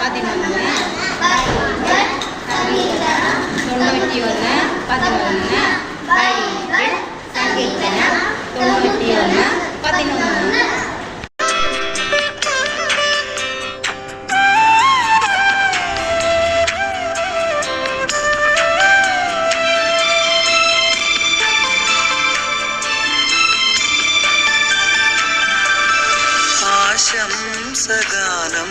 பதினொன்று தொண்ணூற்றி ஒன்று பதினொன்று பைபிள் சங்கீர்த்தனம் தொண்ணூற்றி ஒன்று பதினொன்று ശംസഗാനം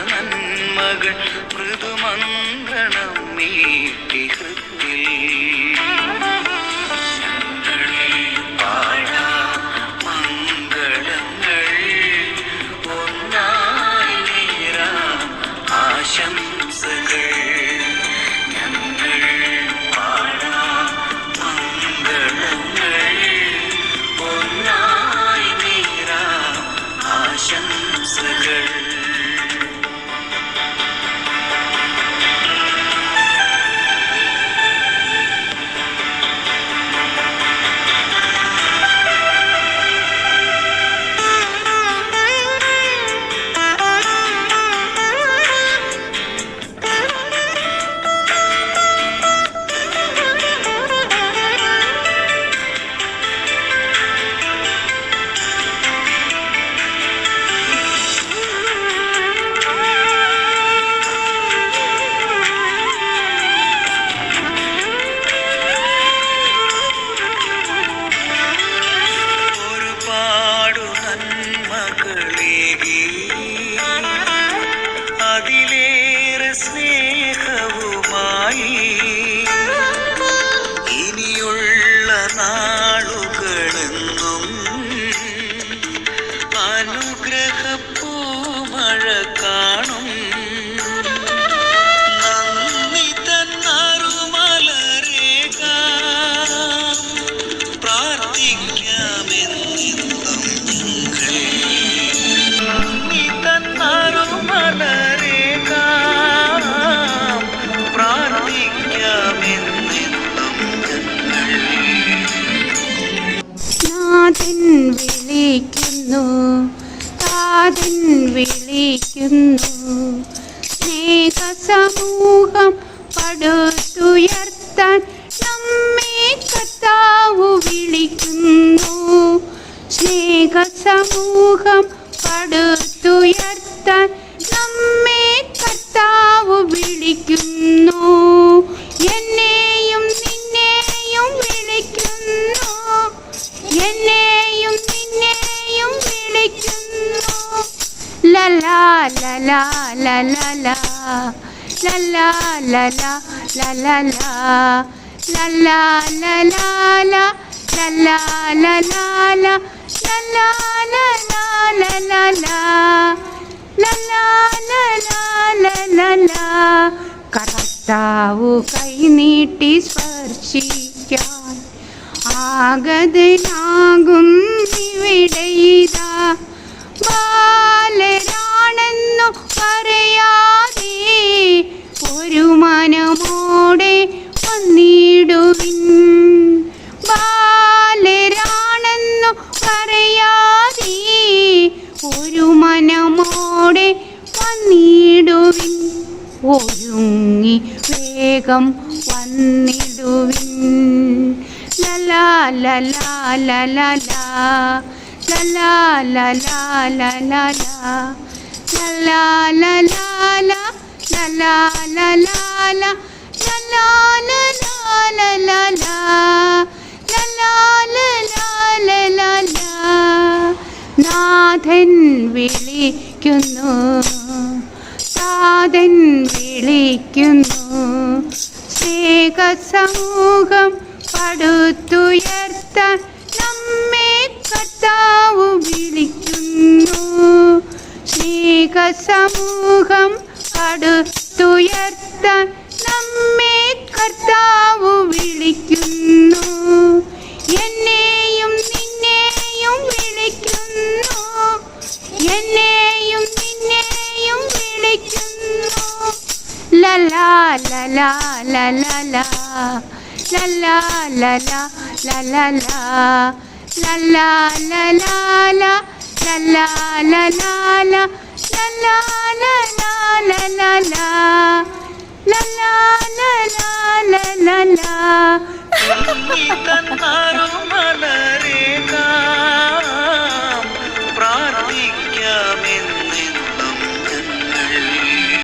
നന്മകൾ മൃദുമന്ദ താതൻ വിളിക്കുന്നു. സ്നേഹസമൂഹം പടുത്തുയർത്താൻ നമ്മെ കർത്താവ് വിളിക്കുന്നു. സ്നേഹസമൂഹം കർത്താവു കൈനീട്ടി സ്പർശിക്കാൻ ആഗതനാകും ഇവിടെയിതാ ഒന്നും പറയാതെ ഒരു മനമോടെ വന്നിടുവിൻ ബാലരാണെന്നു പറയാതെ ഒരു മനമോടെ വന്നിടുവിൻ ഒരുങ്ങി വേഗം വന്നിടുവിൻ ലലാ ലലാ ലലാ ലലാ la la la നാഥൻ വിളിക്കുന്നു. വിളിക്കുന്നു. നമ്മെ കർത്താവ് വിളിക്കുന്നു. സ്നേഹസമൂഹം അടുത്തുയർത്ത നമ്മെ കർത്താവ് വിളിക്കുന്നു എന്നെയും നിന്നെയും വിളിക്കുന്നു എന്നെയും നിന്നെയും വിളിക്കുന്നു ലലാ ലലാ ലലാ ലലാ ലലാ ലലാ ലലാ ലലാ ലലാ ലലാ ലലാ la la la la la